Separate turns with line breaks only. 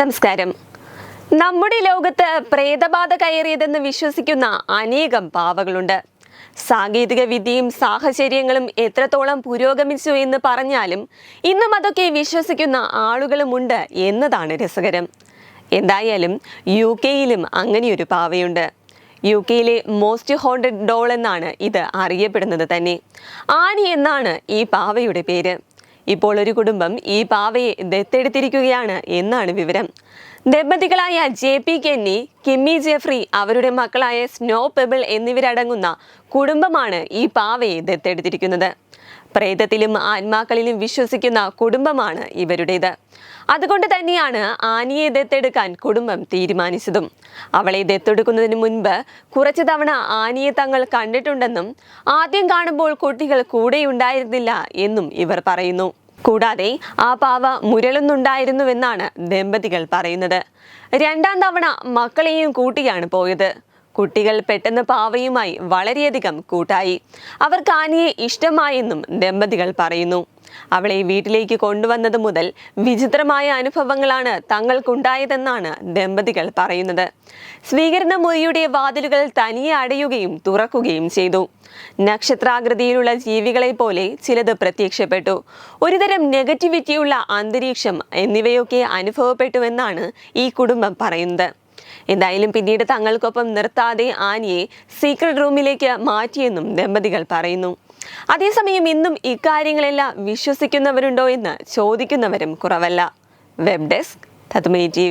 നമസ്കാരം. നമ്മുടെ ലോകത്ത് പ്രേതബാധ കയറിയതെന്ന് വിശ്വസിക്കുന്ന അനേകം പാവകളുണ്ട്. സാങ്കേതിക വിദ്യയും സാഹചര്യങ്ങളും എത്രത്തോളം പുരോഗമിച്ചു എന്ന് പറഞ്ഞാലും ഇന്നും അതൊക്കെ വിശ്വസിക്കുന്ന ആളുകളുമുണ്ട് എന്നതാണ് രസകരം. എന്തായാലും യു കെയിലും അങ്ങനെയൊരു പാവയുണ്ട്. യു കെയിലെ മോസ്റ്റ് ഹോണ്ടഡ് ഡോൾ എന്നാണ് ഇത് അറിയപ്പെടുന്നത് തന്നെ. ആനി എന്നാണ് ഈ പാവയുടെ പേര്. ഇപ്പോൾ ഒരു കുടുംബം ഈ പാവയെ ദത്തെടുത്തിരിക്കുകയാണ് എന്നാണ് വിവരം. ദമ്പതികളായ J P Kenny Kimmy Jeffrey അവരുടെ മക്കളായ സ്നോ പെബിൾ എന്നിവരടങ്ങുന്ന കുടുംബമാണ് ഈ പാവയെ ദത്തെടുത്തിരിക്കുന്നത്. പ്രേതത്തിലും ആത്മാക്കളിലും വിശ്വസിക്കുന്ന കുടുംബമാണ് ഇവരുടേത്. അതുകൊണ്ട് തന്നെയാണ് ആനിയെ ദത്തെടുക്കാൻ കുടുംബം തീരുമാനിച്ചതും. അവളെ ദത്തെടുക്കുന്നതിന് മുൻപ് കുറച്ചു തവണ ആനിയെ തങ്ങൾ കണ്ടിട്ടുണ്ടെന്നും ആദ്യം കാണുമ്പോൾ കുട്ടികൾ കൂടെയുണ്ടായിരുന്നില്ല എന്നും ഇവർ പറയുന്നു. കൂടാതെ ആ പാവ മുരളുന്നുണ്ടായിരുന്നുവെന്നാണ് ദമ്പതികൾ പറയുന്നത്. രണ്ടാം തവണ മക്കളെയും കൂട്ടിയാണ് പോയത്. കുട്ടികൾ പെട്ടെന്ന് പാവയുമായി വളരെയധികം കൂട്ടായി. അവർക്ക് കാനിയെ ഇഷ്ടമായെന്നും ദമ്പതികൾ പറയുന്നു. അവളെ വീട്ടിലേക്ക് കൊണ്ടുവന്നത് മുതൽ വിചിത്രമായ അനുഭവങ്ങളാണ് തങ്ങൾക്കുണ്ടായതെന്നാണ് ദമ്പതികൾ പറയുന്നത്. സ്വീകരണ മുറിയുടെ വാതിലുകൾ തനിയെ അടയുകയും തുറക്കുകയും ചെയ്തു. നക്ഷത്രാകൃതിയിലുള്ള ജീവികളെ പോലെ ചിലത് പ്രത്യക്ഷപ്പെട്ടു. ഒരുതരം നെഗറ്റിവിറ്റിയുള്ള അന്തരീക്ഷം എന്നിവയൊക്കെ അനുഭവപ്പെട്ടുവെന്നാണ് ഈ കുടുംബം പറയുന്നത്. എന്തായാലും പിന്നീട് തങ്ങൾക്കൊപ്പം നിർത്താതെ ആനിയെ സീക്രട്ട് റൂമിലേക്ക് മാറ്റിയെന്നും ദമ്പതികൾ പറയുന്നു. അതേസമയം ഇന്നും ഇക്കാര്യങ്ങളെല്ലാം വിശ്വസിക്കുന്നവരുണ്ടോ എന്ന് ചോദിക്കുന്നവരും കുറവല്ല. Web desk തത്മൈ T